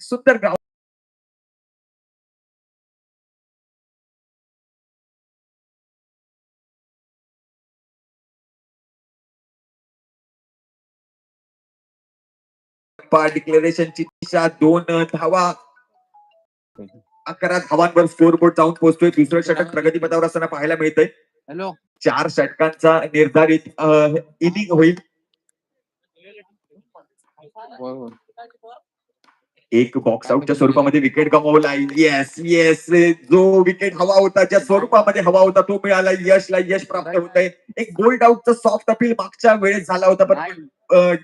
सुंदर ग्राउंड डिक्लेरेशनची दिशा दोन धावा. अकरा धावांवर स्कोर बोर्ड जाऊन पोहोचतोय. दुसरं षटक प्रगतीपथावर असताना पाहायला मिळतंय. हॅलो. चार षटकांचा निर्धारित इनिंग होईल. एक बॉक्स आउटच्या स्वरूपामध्ये विकेट गमावला. येस येस जो विकेट हवा होता ज्या स्वरूपामध्ये हवा होता तो मिळाला. यशला यश प्राप्त होत आहे एक गोल्ड आउटचा सॉफ्ट अपील मागच्या वेळेस झाला होता पण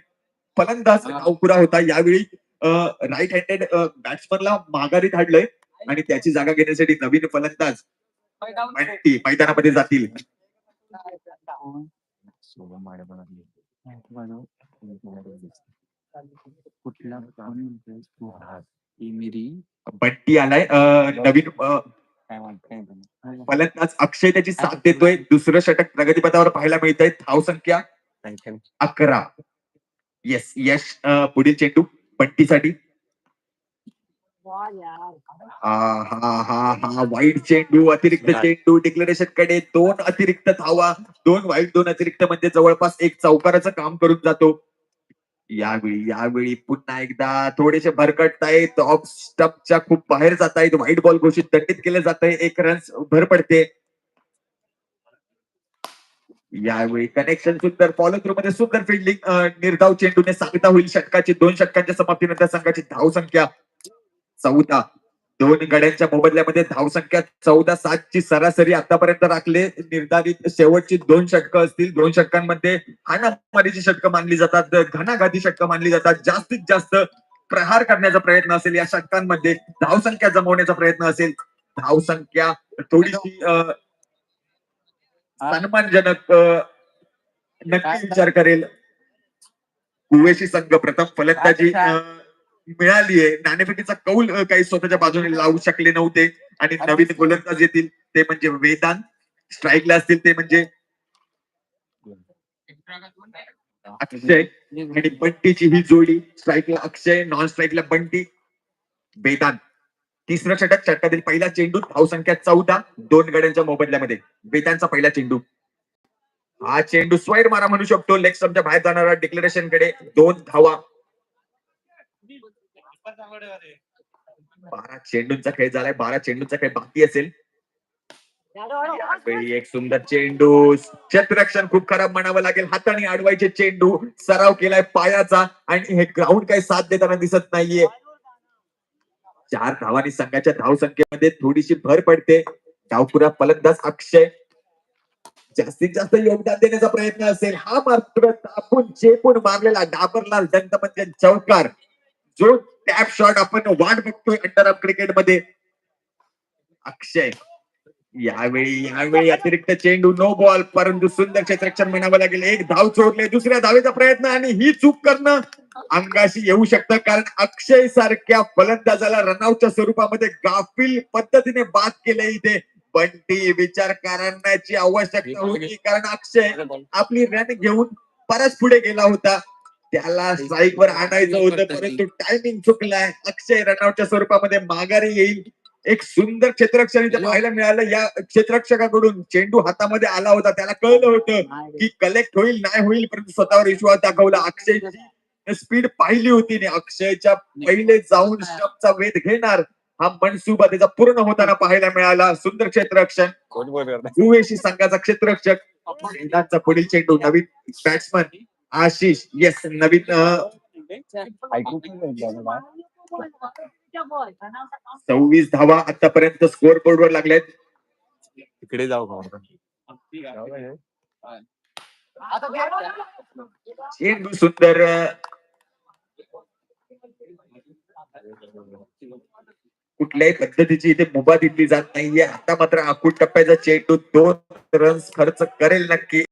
फलंदाज. डावखुरा होता. यावेळी राईट हँडेड बॅट्समनला माघारी धाडलंय. आणि त्याची जागा घेण्यासाठी नवीन फलंदाज मैदानामध्ये जातील. कुठला तू आहात ही मिरी बंटी आलाय नवीन अं, काय म्हणताय फलंदाज अक्षय त्याची साथ देतोय दुसरं षटक प्रगतीपथावर पाहायला मिळतंय धाव संख्या अकरा. येस यश अं, पुढील चेंडू बंटीसाठी. हा हा हा हा वाईट चेंडू अतिरिक्त. चेंडू डिक्लेरेशनकडे दोन अतिरिक्त धावा दोन वाईट दोन अतिरिक्त म्हणजे जवळपास एक चौकाराचं काम करून जातो. यावेळी यावेळी पुन्हा एकदा थोडेसे भरकटतायत ऑफ स्टपच्या खूप बाहेर जात आहेत व्हाईट बॉल घोषित दंडित केले जात आहे एक रन भर पडते. यावेळी कनेक्शन सुंदर. फॉलो थ्रू मध्ये सुंदर फिल्डिंग निर्धाव चेंडूने सांगता होईल. षटकाची दोन षटकांच्या समाप्तीनंतर संघाची धाव संख्या चौदा. दोन गड्यांच्या मोबदल्यामध्ये धाव संख्या चौदा सात ची सरासरी आतापर्यंत राखले. निर्धारित शेवटची दोन षटकं असतील. दोन षटकांमध्ये हाणामारीची षटकं मानली जातात. घणाघाती षटकं मानली जातात. जास्तीत जास्त प्रहार करण्याचा प्रयत्न असेल. या षटकांमध्ये धाव संख्या जमवण्याचा प्रयत्न असेल. धाव संख्या थोडीशी सन्मानजनक नक्की विचार करेल. कुवेशी संघ प्रथम फलंदाजी अं, मिळाली आहे. नाणेफेकीचा कौल काही स्वतःच्या बाजूने लावू शकले नव्हते आणि नवीन गोलंदाज येतील ते म्हणजे वेदांत. स्ट्राईकला असतील ते म्हणजे अक्षय आणि बंटीची ही जोडी. स्ट्राईकला अक्षय नॉन स्ट्राईकला बंटी वेदांत. तिसरं षटक षटकातील पहिला चेंडू धाव संख्या चौदा दोन गड्यांच्या मोबदल्यामध्ये. वेदांचा पहिला चेंडू. हा चेंडू स्वाईड मारा म्हणू शकतो. लेग स्टंपच्या बाहेर जाणारा डिक्लेरेशनकडे दोन धावा. बारा चेंडूंचा खेळ झालाय. बारा चेंडूंचा खेळ बाकी असेल? एक सुंदर चेंडू. क्षेत्ररक्षण खूप खराब म्हणावं लागेल. हाताने अडवायचे चेंडू. सराव केलाय पायाचा. आणि हे ग्राउंड काही साथ देताना दिसत नाहीये. चार धावांनी संघाच्या धाव संख्येमध्ये थोडीशी भर पडते. धावपुरा फलंदाज अक्षय. जास्तीत जास्त योगदान देण्याचा प्रयत्न असेल. हा मात्र तापून चेपून मारलेला डाबरला दंत म्हणजे चौकार. जो टॅप शॉट आपण वाट बघतोय अंडर अप क्रिकेटमध्ये. अक्षय यावेळी यावेळी अतिरिक्त चेंडू नो बॉल परंतु सुंदर क्षेत्ररक्षण म्हणावं लागेल. एक धाव चोरले दुसऱ्या धावेचा प्रयत्न आणि ही चूक करणं अंगाशी येऊ शकतं कारण अक्षय सारख्या फलंदाजाला रनआउटच्या स्वरूपामध्ये गाफील पद्धतीने बाद केले इथे. बंटी विचार करण्याची आवश्यकता होती कारण अक्षय आपली रन घेऊन परत पुढे गेला होता. त्याला स्ट्राईक वर आणायचं होतं परंतु टायमिंग चुकलाय अक्षय रनआउटच्या स्वरूपामध्ये माघारी येईल. एक सुंदर क्षेत्ररक्षण इथे पाहायला मिळालं. या क्षेत्ररक्षकाकडून चेंडू हातामध्ये आला होता. त्याला कळलं होतं की कलेक्ट होईल नाही होईल परंतु स्वतःवर विश्वास दाखवला. अक्षयची स्पीड पाहिली होती आणि अक्षयच्या पहिले जाऊन स्टंपचा वेध घेणार. हा मनसुबा त्याचा पूर्ण होताना पाहायला मिळाला. सुंदर क्षेत्ररक्षण. संघाचा क्षेत्ररक्षक. पुढील चेंडू नवीन बॅट्समन आशिष येस नवीन सव्वीस धावा आतापर्यंत स्कोर बोर्डवर लागल्यात. इकडे जाऊ का चेंडू सुंदर कुठल्याही पद्धतीची इथे मुभा दिली जात नाहीये. आता मात्र आखूड टप्प्याचा चेंडू दोन रन्स खर्च करेल नक्की.